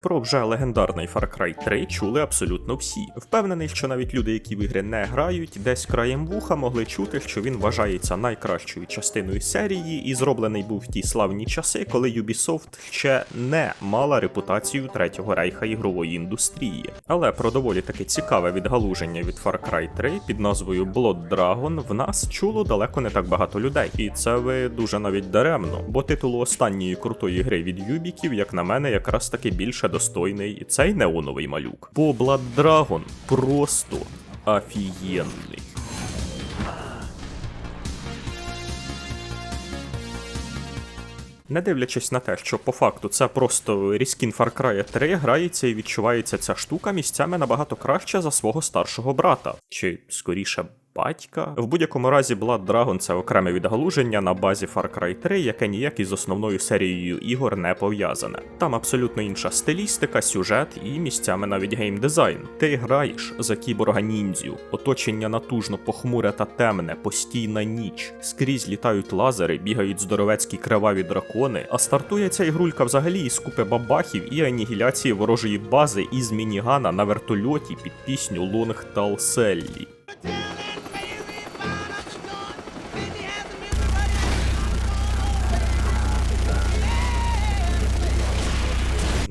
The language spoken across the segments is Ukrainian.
Про вже легендарний Far Cry 3 чули абсолютно всі. Впевнений, що навіть люди, які в ігри не грають, десь краєм вуха могли чути, що він вважається найкращою частиною серії і зроблений був в ті славні часи, коли Ubisoft ще не мала репутацію третього рейха ігрової індустрії. Але про доволі таки цікаве відгалуження від Far Cry 3 під назвою Blood Dragon в нас чуло далеко не так багато людей. І це ви дуже навіть даремно, бо титулу останньої крутої гри від Юбіків, як на мене, якраз таки більше достойний і цей неоновий малюк. Бо Blood Dragon просто офігенний. Не дивлячись на те, що по факту це просто ріскін Far Cry 3, грається і відчувається ця штука місцями набагато краще за свого старшого брата, чи скоріше батька. В будь-якому разі Blood Dragon це окреме відгалуження на базі Far Cry 3, яке ніяк із основною серією ігор не пов'язане. Там абсолютно інша стилістика, сюжет і місцями навіть геймдизайн. Ти граєш за кіборга ніндзю, оточення натужно похмуре та темне, постійна ніч. Скрізь літають лазери, бігають здоровецькі криваві дракони, а стартує ця ігрулька взагалі із купи бабахів і анігіляції ворожої бази із мінігана на вертольоті під пісню Лонг Талселлі.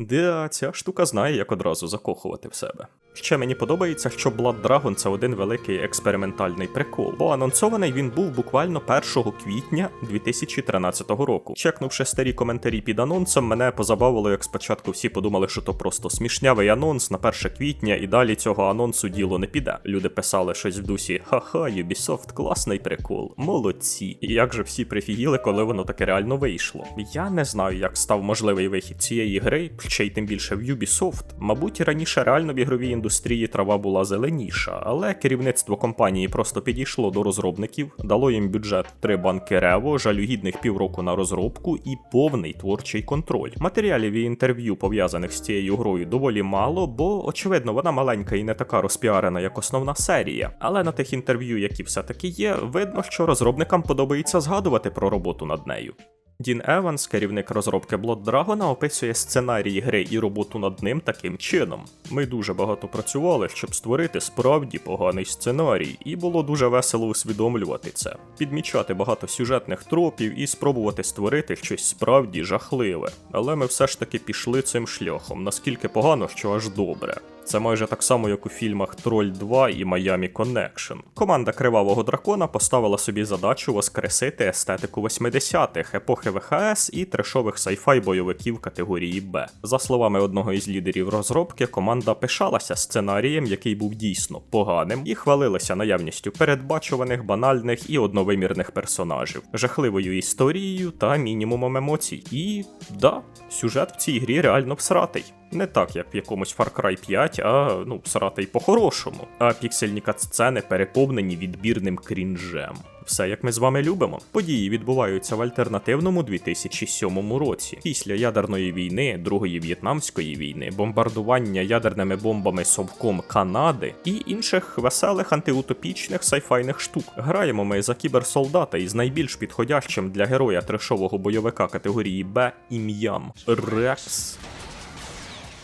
Да, ця штука знає, як одразу закохувати в себе. Ще мені подобається, що Blood Dragon це один великий експериментальний прикол, бо анонсований він був буквально 1 квітня 2013 року. Чекнувши старі коментарі під анонсом, мене позабавило, як спочатку всі подумали, що то просто смішнявий анонс на 1 квітня, і далі цього анонсу діло не піде. Люди писали щось в дусі: ха-ха, Ubisoft, класний прикол, молодці. І як же всі прифігіли, коли воно таке реально вийшло. Я не знаю, як став можливий вихід цієї гри, ще й тим більше в Ubisoft. Мабуть, раніше реально в ігровій індустрії трава була зеленіша, але керівництво компанії просто підійшло до розробників, дало їм бюджет три банки рево, жалюгідних півроку на розробку і повний творчий контроль. Матеріалів і інтерв'ю пов'язаних з цією грою доволі мало, бо очевидно вона маленька і не така розпіарена, як основна серія. Але на тих інтерв'ю, які все-таки є, видно, що розробникам подобається згадувати про роботу над нею. Дін Еванс, керівник розробки Blood Dragon, описує сценарій гри і роботу над ним таким чином. Ми дуже багато працювали, щоб створити справді поганий сценарій, і було дуже весело усвідомлювати це, підмічати багато сюжетних тропів і спробувати створити щось справді жахливе. Але ми все ж таки пішли цим шляхом, наскільки погано, що аж добре. Це майже так само, як у фільмах Троль 2 і Miami Connection. Команда Кривавого дракона поставила собі задачу воскресити естетику 80-х, епохи ВХС і трешових сайфай бойовиків категорії Б. За словами одного із лідерів розробки, команда пишалася сценарієм, який був дійсно поганим, і хвалилася наявністю передбачуваних, банальних і одновимірних персонажів, жахливою історією та мінімумом емоцій. І да, сюжет в цій грі реально всратий. Не так, як в якомусь Far Cry 5, а ну, сратий по-хорошому. А піксельні катсцени переповнені відбірним крінжем. Все як ми з вами любимо. Події відбуваються в альтернативному 2007 році. Після ядерної війни, Другої В'єтнамської війни, бомбардування ядерними бомбами совком Канади і інших веселих антиутопічних сайфайних штук. Граємо ми за кіберсолдата із найбільш підходящим для героя трешового бойовика категорії Б ім'ям Рекс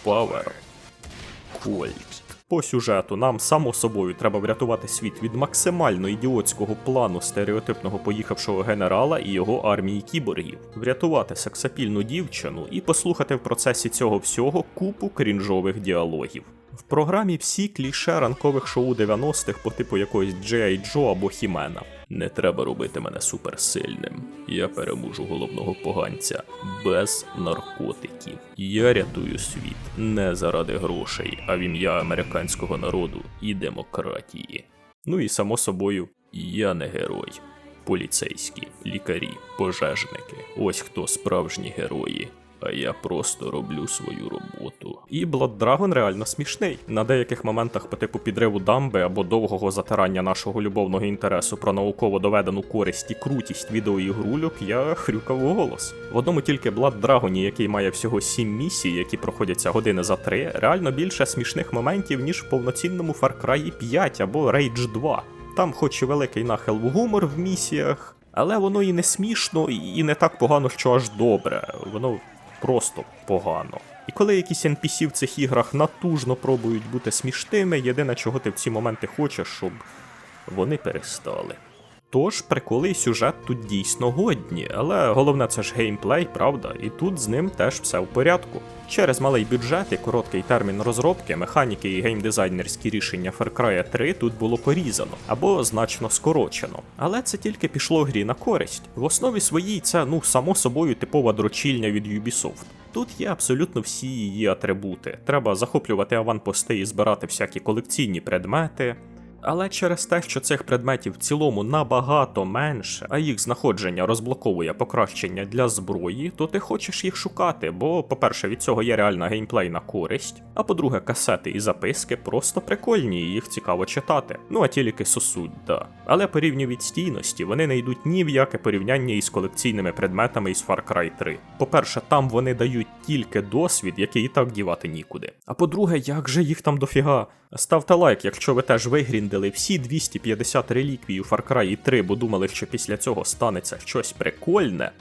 Пауер Кольт. По сюжету нам само собою треба врятувати світ від максимально ідіотського плану стереотипного поїхавшого генерала і його армії кіборгів, врятувати сексапільну дівчину і послухати в процесі цього всього купу крінжових діалогів. В програмі всі кліше ранкових шоу 90-х по типу якогось G.I. Joe або Хімена. Не треба робити мене суперсильним. Я переможу головного поганця без наркотиків. Я рятую світ не заради грошей, а в ім'я американського народу і демократії. Ну і само собою, я не герой. Поліцейські, лікарі, пожежники. Ось хто справжні герої а я просто роблю свою роботу. І Blood Dragon реально смішний. На деяких моментах по типу підриву дамби або довгого затирання нашого любовного інтересу про науково доведену користь і крутість відеоігрульок я хрюкав у голос. В одному тільки Blood Dragon, який має всього 7 місій, які проходяться години за 3, реально більше смішних моментів, ніж в повноцінному Far Cry 5 або Rage 2. Там, хоч і великий нахил в гумор в місіях, але воно і не смішно, і не так погано, що аж добре. Воно просто погано. І коли якісь NPC в цих іграх натужно пробують бути смішними, єдине, чого ти в ці моменти хочеш, щоб вони перестали. Тож приколи і сюжет тут дійсно годні, але головне це ж геймплей, правда, і тут з ним теж все в порядку. Через малий бюджет і короткий термін розробки, механіки і геймдизайнерські рішення Far Cry 3 тут було порізано або значно скорочено. Але це тільки пішло грі на користь. В основі своїй це ну само собою типова дрочільня від Ubisoft. Тут є абсолютно всі її атрибути. Треба захоплювати аванпости і збирати всякі колекційні предмети. Але через те, що цих предметів в цілому набагато менше, а їх знаходження розблоковує покращення для зброї, то ти хочеш їх шукати, бо, по-перше, від цього є реальна геймплейна користь, а по-друге, касети і записки просто прикольні, і їх цікаво читати. Ну а тільки сосудь, да. Але по рівню відстійності вони не йдуть ні в яке порівняння із колекційними предметами із Far Cry 3. По-перше, там вони дають тільки досвід, який і так дівати нікуди. А по-друге, як же їх там дофіга? Ставте лайк, якщо ви теж вигріндили всі 250 реліквій у Far Cry 3, бо думали, що після цього станеться щось прикольне.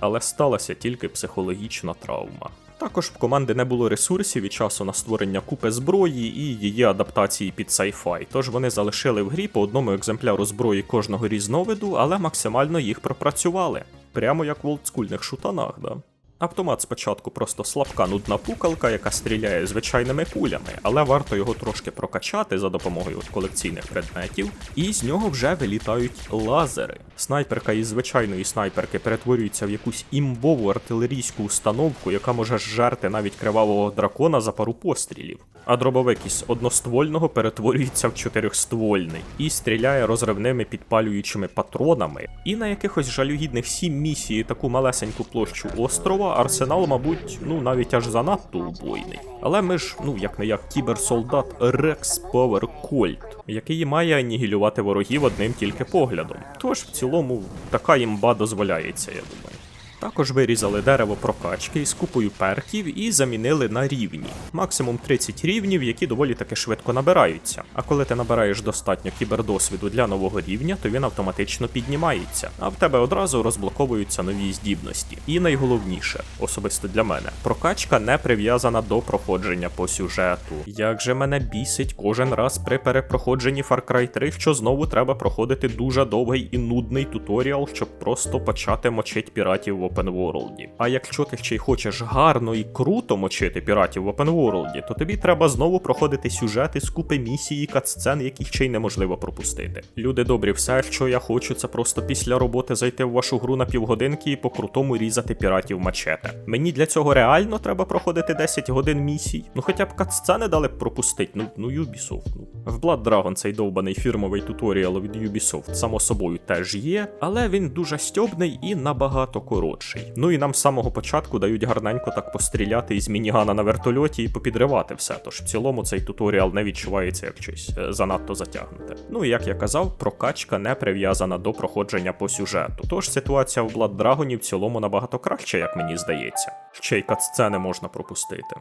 Але сталася тільки психологічна травма. Також в команди не було ресурсів і часу на створення купи зброї і її адаптації під sci-fi, тож вони залишили в грі по одному екземпляру зброї кожного різновиду, але максимально їх пропрацювали. Прямо як в олдскульних шутанах, да. Автомат спочатку просто слабка нудна пукалка, яка стріляє звичайними кулями, але варто його трошки прокачати за допомогою колекційних предметів, і з нього вже вилітають лазери. Снайперка із звичайної снайперки перетворюється в якусь імбову артилерійську установку, яка може жерти навіть кривавого дракона за пару пострілів. А дробовик із одноствольного перетворюється в чотирьохствольний і стріляє розривними підпалюючими патронами. І на якихось жалюгідних сім місій таку малесеньку площу острова арсенал, мабуть, ну навіть аж занадто убойний. Але ми ж, ну як не як кіберсолдат Rex Power Colt, який має анігілювати ворогів одним тільки поглядом. Тож в цілому така імба дозволяється, я думаю. Також вирізали дерево прокачки із купою перків і замінили на рівні. Максимум 30 рівнів, які доволі таки швидко набираються. А коли ти набираєш достатньо кібердосвіду для нового рівня, то він автоматично піднімається, а в тебе одразу розблоковуються нові здібності. І найголовніше, особисто для мене, прокачка не прив'язана до проходження по сюжету. Як же мене бісить кожен раз при перепроходженні Far Cry 3, що знову треба проходити дуже довгий і нудний туторіал, щоб просто почати мочить піратів в World. А якщо ти ще й хочеш гарно і круто мочити піратів в World, то тобі треба знову проходити сюжети з купи місій і катсцен, яких ще й неможливо пропустити. Люди добрі, все, що я хочу, це просто після роботи зайти в вашу гру на півгодинки і по крутому різати піратів мачете. Мені для цього реально треба проходити 10 годин місій. Ну хоча б катсцени дали б пропустити. Ну ну Ubisoft. Ну. В Blood Dragon цей довбаний фірмовий туторіал від Ubisoft, само собою, теж є, але він дуже стьобний і набагато коротший. Ну і нам з самого початку дають гарненько так постріляти із мінігана на вертольоті і попідривати все. Тож в цілому цей туторіал не відчувається як щось е, занадто затягнуте. Ну і як я казав, прокачка не прив'язана до проходження по сюжету. Тож ситуація в Blood Dragon в цілому набагато краща, як мені здається. Ще й катсцени можна пропустити.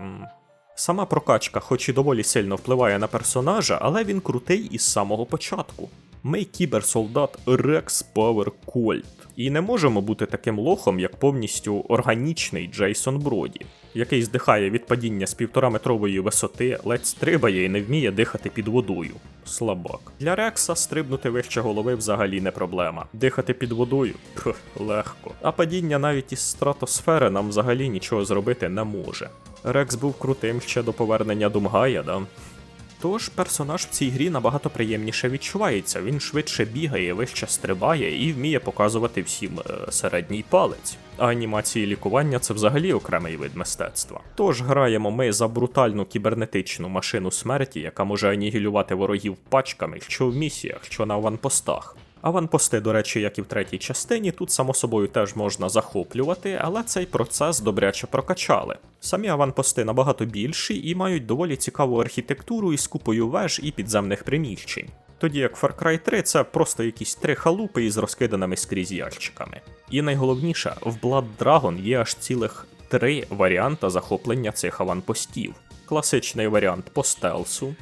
Сама прокачка, хоч і доволі сильно впливає на персонажа, але він крутий із самого початку. Ми кіберсолдат Rex Power Colt. І не можемо бути таким лохом, як повністю органічний Джейсон Броді, який здихає від падіння з півтораметрової висоти, ледь стрибає і не вміє дихати під водою. Слабак. Для Рекса стрибнути вище голови взагалі не проблема. Дихати під водою Пх, легко. А падіння навіть із стратосфери нам взагалі нічого зробити не може. Рекс був крутим ще до повернення Думгая, да? Тож персонаж в цій грі набагато приємніше відчувається, він швидше бігає, вище стрибає і вміє показувати всім е, середній палець. А анімації лікування це взагалі окремий вид мистецтва. Тож граємо ми за брутальну кібернетичну машину смерті, яка може анігілювати ворогів пачками, що в місіях, що на аванпостах. Аванпости, до речі, як і в третій частині, тут само собою теж можна захоплювати, але цей процес добряче прокачали. Самі аванпости набагато більші і мають доволі цікаву архітектуру із купою веж і підземних приміщень. Тоді як Far Cry 3 це просто якісь три халупи із розкиданими скрізь ящиками. І найголовніше, в Blood Dragon є аж цілих три варіанти захоплення цих аванпостів. Класичний варіант по стелсу,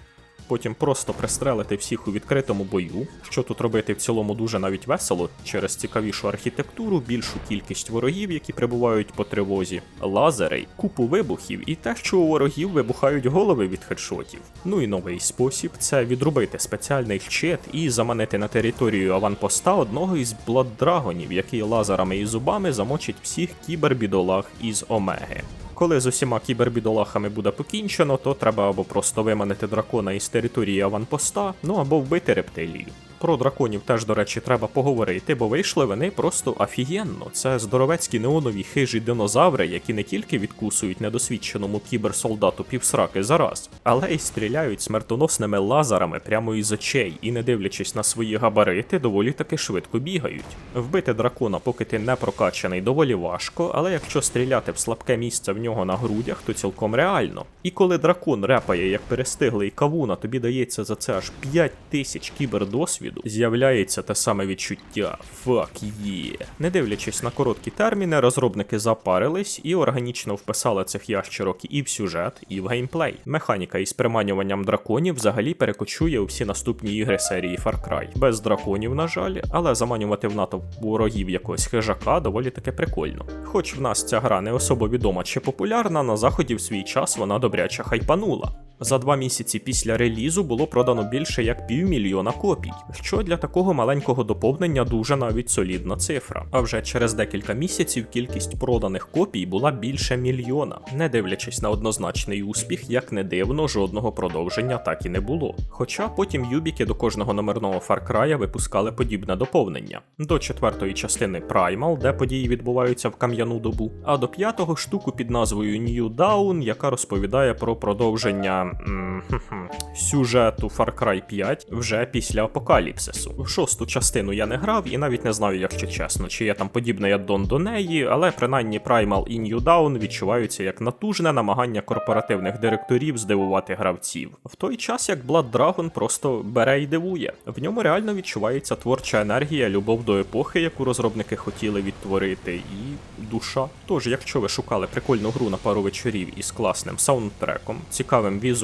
потім просто пристрелити всіх у відкритому бою, що тут робити в цілому дуже навіть весело через цікавішу архітектуру, більшу кількість ворогів, які прибувають по тривозі, лазери, купу вибухів і те, що у ворогів вибухають голови від хедшотів. Ну і новий спосіб це відрубити спеціальний щит і заманити на територію аванпоста одного із бладдрагонів, який лазерами і зубами замочить всіх кібербідолаг із Омеги. Коли з усіма кібербідолахами буде покінчено, то треба або просто виманити дракона із території аванпоста, ну або вбити рептилію. Про драконів теж, до речі, треба поговорити, бо вийшли вони просто офігенно. Це здоровецькі неонові хижі динозаври, які не тільки відкусують недосвідченому кіберсолдату півсраки за раз, але й стріляють смертоносними лазерами прямо із очей і, не дивлячись на свої габарити, доволі таки швидко бігають. Вбити дракона, поки ти не прокачаний, доволі важко, але якщо стріляти в слабке місце в нього на грудях, то цілком реально. І коли дракон репає як перестиглий кавун, а тобі дається за це аж 5 тисяч кібердосвіду, з'являється те саме відчуття фак є. Не дивлячись на короткі терміни, розробники запарились і органічно вписали цих ящерок і в сюжет, і в геймплей. Механіка із приманюванням драконів взагалі перекочує у всі наступні ігри серії Far Cry. Без драконів, на жаль, але заманювати в натовп ворогів якогось хижака доволі таки прикольно. Хоч в нас ця гра не особо відома чи популярна, на заході в свій час вона добряче хайпанула. За два місяці після релізу було продано більше як півмільйона копій, що для такого маленького доповнення дуже навіть солідна цифра. А вже через декілька місяців кількість проданих копій була більше мільйона. Не дивлячись на однозначний успіх, як не дивно, жодного продовження так і не було. Хоча потім юбіки до кожного номерного Far Cry випускали подібне доповнення до четвертої частини Primal, де події відбуваються в кам'яну добу, а до п'ятого штуку під назвою New Dawn, яка розповідає про продовження сюжету Far Cry 5 вже після апокаліпсису. Шосту частину я не грав і навіть не знаю, якщо чесно, чи є там подібний аддон до неї, але принаймні Primal і New Dawn відчуваються як натужне намагання корпоративних директорів здивувати гравців. В той час як Blood Dragon просто бере і дивує. В ньому реально відчувається творча енергія, любов до епохи, яку розробники хотіли відтворити, і душа. Тож, якщо ви шукали прикольну гру на пару вечорів із класним саундтреком, цікавим візуалом,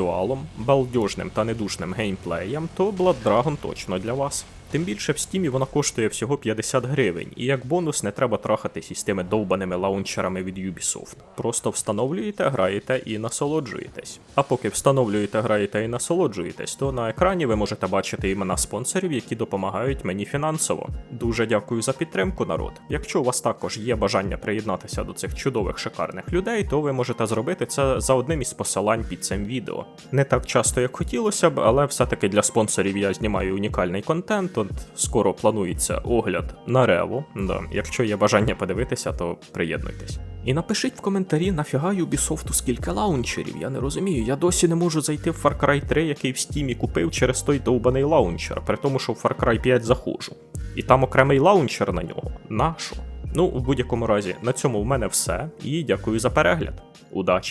балдежним та недушним геймплеєм, то Blood Dragon точно для вас. Тим більше в стімі вона коштує всього 50 гривень, і як бонус не треба трахатись із тими довбаними лаунчерами від Ubisoft. Просто встановлюєте, граєте і насолоджуєтесь. А поки встановлюєте, граєте і насолоджуєтесь, то на екрані ви можете бачити імена спонсорів, які допомагають мені фінансово. Дуже дякую за підтримку, народ. Якщо у вас також є бажання приєднатися до цих чудових шикарних людей, то ви можете зробити це за одним із посилань під цим відео. Не так часто, як хотілося б, але все-таки для спонсорів я знімаю унікальний контент. От скоро планується огляд на Рево. Да. Якщо є бажання подивитися, то приєднуйтесь. І напишіть в коментарі, нафіга Ubisoft скільки лаунчерів. Я не розумію. Я досі не можу зайти в Far Cry 3, який в стімі купив через той довбаний лаунчер, при тому, що в Far Cry 5 заходжу. І там окремий лаунчер на нього. Нащо? Ну, в будь-якому разі, на цьому в мене все. І дякую за перегляд. Удачі!